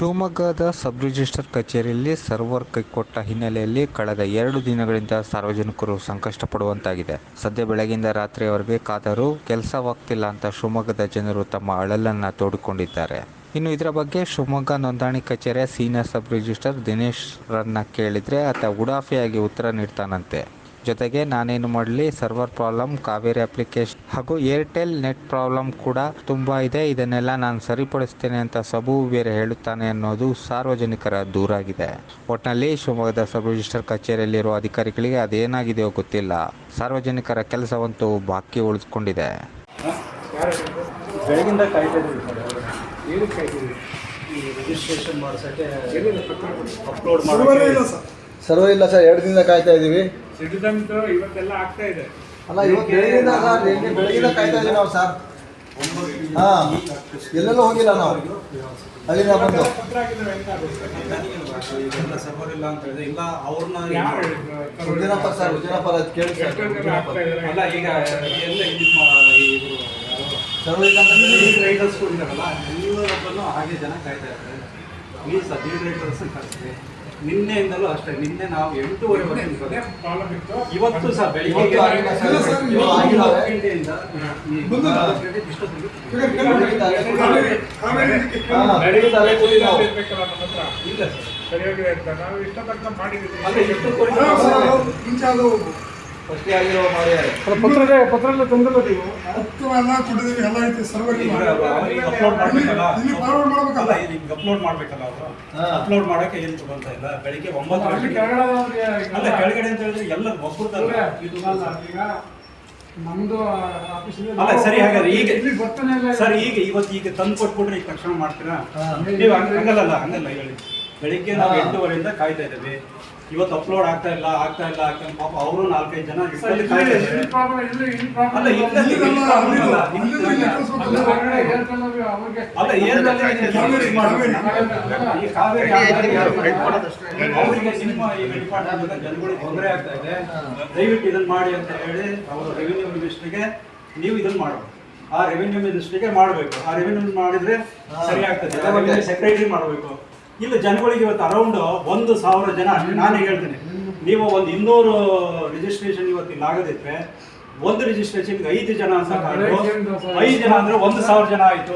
ಶಿವಮೊಗ್ಗದ sub register ಕಚೇರಿಯಲ್ಲಿ server ಕೈಕೊಟ್ಟ ಹಿನ್ನೆಲೆಯಲ್ಲಿ ಕಳೆದ ಎರಡು ದಿನಗಳಿಂದ ಸಾರ್ವಜನಿಕರು ಸಂಕಷ್ಟಪಡುವಂತಾಗಿದೆ. ಸದ್ಯ ಬೆಳಗಿಂದ ರಾತ್ರಿಯವರೆಗೆ ಕಾದರೂ ಕೆಲಸವಾಗ್ತಿಲ್ಲ ಅಂತ ಶಿವಮೊಗ್ಗದ ಜನರು ತಮ್ಮ ಅಳಲನ್ನು ತೋಡಿಕೊಂಡಿದ್ದಾರೆ. ಇನ್ನು ಇದರ ಬಗ್ಗೆ ಶಿವಮೊಗ್ಗ ನೋಂದಣಿ ಕಚೇರಿಯ ಸೀನಿಯರ್ ಸಬ್ ರಿಜಿಸ್ಟರ್ ದಿನೇಶ್ ಕೇಳಿದರೆ ಕೇಳಿದ್ರೆ ಆತ ಉಡಾಫಿಯಾಗಿ ಉತ್ತರ ನೀಡ್ತಾನಂತೆ. ಜೊತೆಗೆ ನಾನೇನು ಮಾಡಲಿ ಸರ್ವರ್ ಪ್ರಾಬ್ಲಮ್ ಕಾವೇರಿ ಅಪ್ಲಿಕೇಶನ್ ಹಾಗೂ ಏರ್ಟೆಲ್ ನೆಟ್ ಪ್ರಾಬ್ಲಮ್ ಕೂಡ ತುಂಬ ಇದೆ. ಇದನ್ನೆಲ್ಲ ನಾನು ಸರಿಪಡಿಸ್ತೇನೆ ಅಂತ ಸಬು ಬೇರೆ ಹೇಳುತ್ತಾನೆ ಅನ್ನೋದು ಸಾರ್ವಜನಿಕರ ದೂರಾಗಿದೆ. ಒಟ್ಟಿನಲ್ಲಿ ಶಿವಮೊಗ್ಗದ ಸಬ್ ರಿಜಿಸ್ಟರ್ ಕಚೇರಿಯಲ್ಲಿರುವ ಅಧಿಕಾರಿಗಳಿಗೆ ಅದೇನಾಗಿದೆಯೋ ಗೊತ್ತಿಲ್ಲ. ಸಾರ್ವಜನಿಕರ ಕೆಲಸವಂತೂ ಬಾಕಿ ಉಳಿದುಕೊಂಡಿದೆ. ಬೆಳಗಿಂದ ರಿಜಿಸ್ಟ್ರೇಷನ್ ಮಾಡಿಸೋಕ್ಕೆ ಅಪ್ಲೋಡ್ ಸರ್ವರೇ ಸರ್ವ ಇಲ್ಲ ಸರ್. ಎರಡು ದಿನದಿಂದ ಕಾಯ್ತಾ ಇದ್ದೀವಿ. ಸಿಟಿಜನ್ಸ್ ಇವತ್ತೆಲ್ಲ ಆಗ್ತಾ ಇದೆ. ಅಲ್ಲ ಇವತ್ತು ಬೆಳಗಿಂದ ಸರ್ ನಿನ್ನೆ ಬೆಳಗಿಂದ ಕಾಯ್ತಾ ಇದ್ದೀವಿ ನಾವು ಸರ್. ಹಾಂ. ಎಲ್ಲೆಲ್ಲೂ ಹೋಗಿಲ್ಲ ನಾವು. ಅಲ್ಲಿಂದ ಬಂದು. ಪತ್ರ ಹಾಕಿದ್ರೆ ಎಂತ ಆಗುತ್ತೆ? ಸರ್ವರ್ ಇಲ್ಲ ಅಂತ ಹೇಳಿದ್ರೆ ಇಲ್ಲ ಅವ್ರನ್ನ ಯಾರು? ಸರ್? ಅದು ಕೇಳಿ ಸರ್ ಎಷ್ಟೊಂದ್ ಜನ ಉಜ್ಜನಪ್ಪ. ಆಗ್ತಾ ಇದಾರೆ. ಅಲ್ಲ ಈಗ ಎಲ್ಲ ಇದು ಮಾ- ಇವ್ರು ಯಾರು? ಸರ್ವ ಇಲ್ಲ ಅಂತ ಹೇಳಿ ಹಾಗೆ ಜನ ಕಾಯ್ತಾ ಇರ್ತಾರೆ ಪ್ಲೀಸ್ ಲೀಡ್ ರೈಡರ್ಸ್ ಕಳಿಸ್ರಿ ನಿನ್ನೆಯಿಂದಲೂ ಅಷ್ಟೇ ನಿನ್ನೆ ನಾವು ಎಂಟೂವರೆ ಇತ್ತು. ಇವತ್ತು ಸಹ ಬೆಳಿಗ್ಗೆ ಗಂಟೆಯಿಂದ. ಇಲ್ಲ ಸರ್. ಸರಿಯಾಗಿ ನಾವು ಇಷ್ಟ ತನಕ ಮಾಡಿದ್ದೀವಿ. ಮುಂಚೆ ಆಗಿರೋ ಮಾಡಿದ್ದಾರೆ ಪತ್ರದ ಪತ್ರ ತಂದಲ್ಲ ನೀವು? ಹತ್ತು ಎಲ್ಲ ಕೊಟ್ಟಿದ್ದೀವಿ ಎಲ್ಲ ಐತಿ ಸರ್ವರ್ ಇಲ್ಲ ಅಪ್ಲೋಡ್ ಮಾಡಬೇಕಲ್ಲ ಇಲ್ಲಿ ಫಾರ್ವರ್ಡ್ ಮಾಡಬೇಕಲ್ಲ. ಅಲ್ಲ ಅಪ್ಲೋಡ್ ಮಾಡಬೇಕಲ್ಲ ಅವರು? ಅಪ್ಲೋಡ್ ಮಾಡಕ್ಕೆ ಏನು ಬಂತ ಇಲ್ಲ? ಬೆಳಿಗ್ಗೆ ಒಂಬತ್ತು ಗಂಟೆ ಅಲ್ಲ ಕೆಳಗಡೆ ಅಂತ ಹೇಳಿದ್ರೆ ಎಲ್ಲ ಒಬ್ಬರದಲ್ಲ ಈಗ ನಮ್ದು ಅಲ್ಲ ಸರಿ ಹಾಗಾದ್ರೆ ಈಗ ಇಲ್ಲಿ ಇಲ್ಲ. ಸರ್ ಈಗ ಇವತ್ತು ಈಗ ತಂದು ಕೊಟ್ಬಿಟ್ರೆ ಈಗ ತಕ್ಷಣ ಮಾಡ್ತೀರಾ? ನೀವು ಹಂಗ- ಹಂಗಲ್ಲ ಹಂಗಲ್ಲ ಹೇಳಿ. ಬೆಳಿಗ್ಗೆ ನಾವು. ಎಂಟೂವರೆಯಿಂದ ಕಾಯ್ತಾ ಇದ್ದೀವಿ. ಇವತ್ತು ಅಪ್ಲೋಡ್ ಆಗ್ತಾ ಇಲ್ಲ ಆಗ್ತಾ ಇಲ್ಲ ಆಗ್ತಾ ಇಲ್ಲ. ಪಾಪ ಅವರು ನಾಲ್ಕೈದು ಜನ ಇಷ್ಟರಲ್ಲಿ ಕಾಯ್ತಾ ಇದ್ದಾರೆ. ಅಲ್ಲ ಇಲ್ಲಿ ಅಲ್ಲ. ಈ ಕಾವೇರಿ ಅವರಿಗೆ ಸಿನಿಮಾ ಈ ಡಿಪಾರ್ಟ್ಮೆಂಟ್ ಜನಗಳಿಗೆ ತೊಂದರೆ ಆಗ್ತಾ ಇದೆ. ದಯವಿಟ್ಟು ಇದನ್ನ ಮಾಡಿ ಅಂತ ಹೇಳಿ ಅವರ ರೆವಿನ್ಯೂ ಮಿನಿಸ್ಟ್ರಿಗೆ ನೀವು ಇದನ್ನ ಮಾಡಬೇಕು. ಆ ರೆವಿನ್ಯೂ ಮಿನಿಸ್ಟ್ರಿಗೆ ಮಾಡಬೇಕು. ಆ ರೆವಿನ್ಯೂ ಮಾಡಿದ್ರೆ ಸರಿ ಆಗ್ತದೆ. ಸೆಕ್ರೆಟರಿ ಮಾಡಬೇಕು. ಇಲ್ಲ ಜನಗಳಿಗೆ ಇವತ್ತು ಅರೌಂಡ್ ಒಂದು ಸಾವಿರ ಜನ ನಾನೇ ಹೇಳ್ತೀನಿ. ನೀವು ಒಂದು ಇನ್ನೂರು ರಿಜಿಸ್ಟ್ರೇಷನ್ ಇವತ್ತು ಇಲ್ಲಿ ಆಗದಿದ್ರೆ ಒಂದು ರಿಜಿಸ್ಟ್ರೇಷನ್ ಐದು ಜನ ಐದು ಜನ ಅಂದ್ರೆ ಒಂದು ಸಾವಿರ ಜನ ಆಯ್ತು.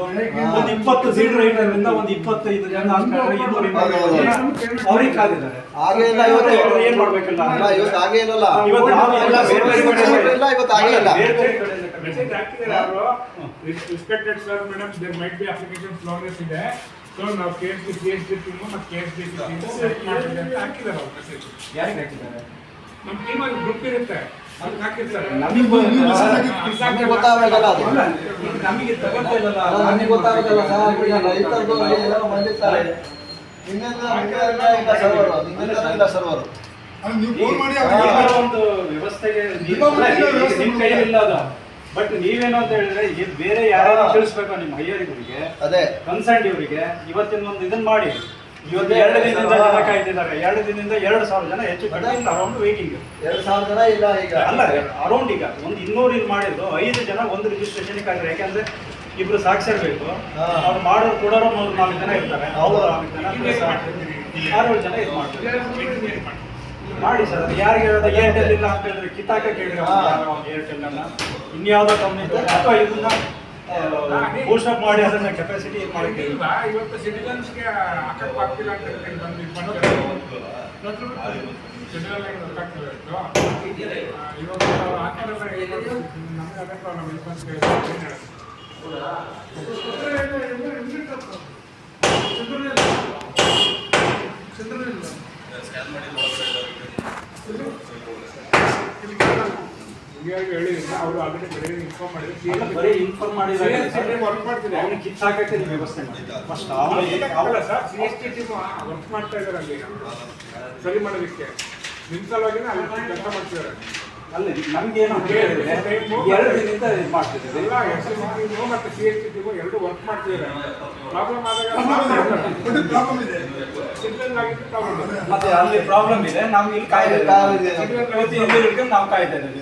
ಒಂದು ಇಪ್ಪತ್ತು ಸೀಟ್ ಇಂದ ಒಂದು ಇಪ್ಪತ್ತೈದು ಜನ ಅವ್ರಿಗೆ ಕಾದಿದ್ದಾರೆ ಹಾಗೆ ಇಲ್ಲ ಇವತ್ತು ಅವ್ರು ಏನ್ ಮಾಡ್ಬೇಕಲ್ಲ? ಇಲ್ಲ ಇವತ್ತು ಬಿ ಸೊ ನಾವು K S D C S D team ಮತ್ತು K S D C team select ಮಾಡಿದ್ದೀವಿ ಅಂತ ಹಾಕಿದ್ದಾರೆ ಅವ್ರು ಮೆಸೇಜ್ ಯಾರಿಗೆ ಹಾಕಿದ್ದಾರೆ ನಮ್ಮ ಟೀಮ್ ಅಲ್ಲಿ ಗ್ರೂಪ್ ಇರುತ್ತೆ ಅದಕ್ಕೆ ಹಾಕಿರ್ತಾರೆ ನಮಗೆ ಗೊತ್ತಾಗಬೇಕಲ್ಲ ಅದು ನಮಗೆ ತಗೊಳ್ತಾ ನಮಗೆ ಸರ್ ಈಗ ಏನೋ ಬಂದಿರ್ತಾರೆ ನಿನ್ನೆಲ್ಲ ನಿನ್ನೆಲ್ಲ ಸರ್ವರು ನಿನ್ನೆಲ್ಲ ಇಲ್ಲ ಸರ್ವರು ನೀವು ಫೋನ್ ಮಾಡಿ ಒಂದು ವ್ಯವಸ್ಥೆಗೆ ನಿಮ್ಮ ಕೈಯಲ್ಲಿ ಇಲ್ಲ ಅದು ಬಟ್ ನೀವೇನು ಅಂತ ಹೇಳಿದ್ರೆ ಇದು ಬೇರೆ ಯಾರು ತಿಳಿಸ್ಬೇಕು ನಿಮ್ಮ ಇವರಿಗೆ ಅದೇ. ಕನ್ಸರ್ಟ್ ಇವರಿಗೆ ಇವತ್ತಿನ ಒಂದು ಇದನ್ನ ಮಾಡಿ. ಇವತ್ತು ಎರಡು ದಿನದಿಂದ ಜನ ಕಾಯ್ತಿದ್ದಾರೆ. ಎರಡು ದಿನದಿಂದ ಎರಡು ಸಾವಿರ ಜನ ಹೆಚ್ಚು ಕಡಿಮೆ ಅರೌಂಡ್ ವೇಟಿಂಗ್ ಎರಡು ಸಾವಿರ ಜನ ಇಲ್ಲ ಈಗ. ಅಲ್ಲ ಅರೌಂಡ್ ಈಗ. ಒಂದು ಇನ್ನೂರು ಇದು ಮಾಡಿದ್ರು ಐದು ಜನ ಒಂದು ರಿಜಿಸ್ಟ್ರೇಷನ್ ಕಾಯ್ತಾರೆ ಯಾಕೆಂದ್ರೆ ಇಬ್ರು ಸಾಕ್ಷರ ಬೇಕು ಅವ್ರು ಮಾಡೋರು ಕೊಡೋರು ಮೂರು ನಾಲ್ಕು ಜನ ಇರ್ತಾರೆ. ಅವರು ನಾಲ್ಕು ಜನ ಆರು ಜನ ಇದು ಮಾಡ್ತಾರೆ ಮಾಡಿ ಸರ್ ಅದು ಯಾರಿಗೆ ಹೇಳೋದು? ಏರ್ಟೆಲ್ ಇಲ್ಲ ಅಂತ ಹೇಳಿದ್ರೆ ಕಿತ್ತಾಕ ಕೇಳಿದ್ರೆ. ಏರ್ಟೆಲ್ ಅನ್ನ? ಇನ್ಯಾವುದೋ ಕಂಪ್ನಿ ಅಥವಾ ಇದನ್ನ ಬೂಸ್ಟ್ ಅಪ್ ಮಾಡಿ ಅದನ್ನ ಕೆಪಾಸಿಟಿ ಮಾಡಿ ಇವತ್ತು ಸಿಟಿಜನ್ಸ್ಗೆ ಹಾಕಕ್ ಆಗ್ತಿಲ್ಲ ಅಂತ ಹೇಳಿ ಬಂದು ಇದು ಮಾಡ್ತಾರೆ ಸಿಟಿಜನ್ ಆಗಿ ಗೊತ್ತಾಗ್ತಿದೆ ಇವತ್ತು. ಆ, ಇವಾಗ ಅವ್ರು ಹೇಳೋದು? ಹೀಗಾಗಿ ಹೇಳಿದ್ರೆ ಅವರು ಆಲ್ರೆಡಿ ಬೆಳಗ್ಗೆ ಇನ್ಫಾರ್ಮ್ ಮಾಡಿದ್ರು ಬರೀ ಇನ್ಫಾರ್ಮ್ ಮಾಡಿದ್ರೆ ವರ್ಕ್ ಮಾಡ್ತಿದೆ ಅವನಿಗೆ ಕಿತ್ತಾಕಕ್ಕೆ ನೀವು ವ್ಯವಸ್ಥೆ ಮಾಡಿ first sir C S T team work ಮಾಡ್ತಾ ಇದ್ದಾರೆ ಅಲ್ಲಿ. ಸರಿ ಮಾಡೋದಕ್ಕೆ. ನಿಮ್ಮ ಸಲುವಾಗಿನೇ ಅಲ್ಲಿ ಕೆಲಸ ಮಾಡ್ತಿದ್ದಾರೆ ಅಲ್ಲಿ ನಮ್ಗೆ ಏನು ಹೇಳಿದ್ರೆ ಎರಡು ದಿನದಿಂದ ಇದು ಮಾಡ್ತಿದ್ದೀವಿ ಎಲ್ಲ ಎಸ್ ಎಸ್ ಟೀಮು ಮತ್ತು ಸಿ ಎಸ್ ಟಿ ಎರಡು ವರ್ಕ್ ಮಾಡ್ತಿದ್ದಾರೆ. ಪ್ರಾಬ್ಲಮ್ ಆದಾಗ ಪ್ರಾಬ್ಲಮ್ ಇದೆ. ಸಿಟಿಜನ್ ಆಗಿದ್ದು ಪ್ರಾಬ್ಲಮ್ ಮತ್ತೆ ಅಲ್ಲಿ ಪ್ರಾಬ್ಲಮ್ ಇದೆ ನಾವು ಇಲ್ಲಿ ಕಾಯ್ದೆ ನಾವು ಕಾಯ್ತಾ ಇದ್ದೀವಿ.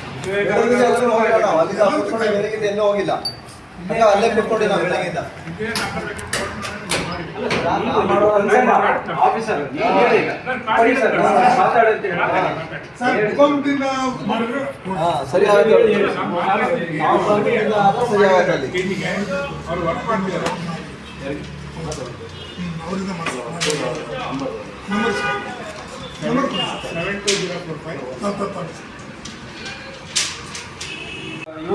ಬೆಳಗಿಂದ ಎಲ್ಲೂ ಹೋಗಿಲ್ಲ ಅಲ್ಲೇ ಕೂತ್ಕೊಂಡೆ ನಾವು ಬೆಳಗಿಂದ. ಸರಿ ಮಾಡಿದ್ರೆ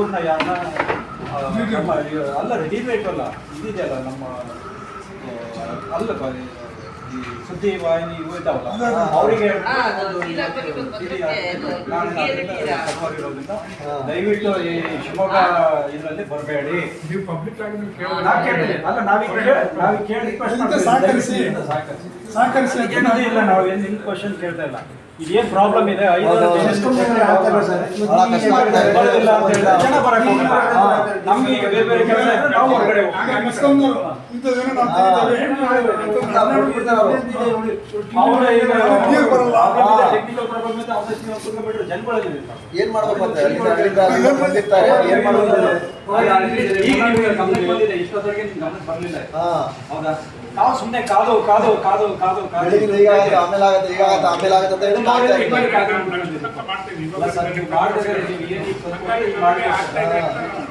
ಇವ್ರನ್ನ ಯಾರನ್ನ ಅಲ್ಲ ಡಿಬೇಟ್ ಅಲ್ಲ ಇದಿದೆಯಲ್ಲ ನಮ್ಮ ಅಲ್ಲ ಸುದ್ದಿ ವಾಹಿನಿ ಇವು ಇದ್ದಾವಲ್ಲ ಅವರಿಗೆ ದಯವಿಟ್ಟು ಈ ಶಿವಮೊಗ್ಗ ಇದರಲ್ಲಿ ಬರಬೇಡಿ. ನೀವು ಪಬ್ಲಿಕ್ ಆಗಿ ನೀವು ನಾವು ಅಲ್ಲ ನಾವೀಗ ಕೇಳಿ ನಾವೀಗ ಕೇಳಿ ಮಾಡ್ತೀವಿ. ಸಹಕರಿಸಿ. ಸಹಕರಿಸಿ. ಸಹಕರಿಸಿ ಇಲ್ಲ ನಾವು ಏನು ನಿಮ್ಗೆ ಕ್ವಶನ್ ಕೇಳ್ತಾ ಇಲ್ಲ. ಇದೇನ್ ಪ್ರಾಬ್ಲಮ್ ಇದೆ. ನಮ್ಗೆ ಈಗ ಬೇರೆ ಬೇರೆ ಕೆಲಸ ನಾವು ಹೊರಗಡೆ ಹೋಗ್ತೀವಿ. ಏನ್ ಮಾಡ್ಬೇಕು ನಾವು ಸುಮ್ಮನೆ ಕಾದು ಕಾದು ಕಾದು ಕಾದು ಕಾದು. ಈಗ ಆಗುತ್ತೆ ಆಮೇಲೆ ಆಗುತ್ತೆ ಈಗ ಆಗುತ್ತೆ ಆಮೇಲೆ ಆಗುತ್ತೆ ಅಂತ ಹೇಳಿ.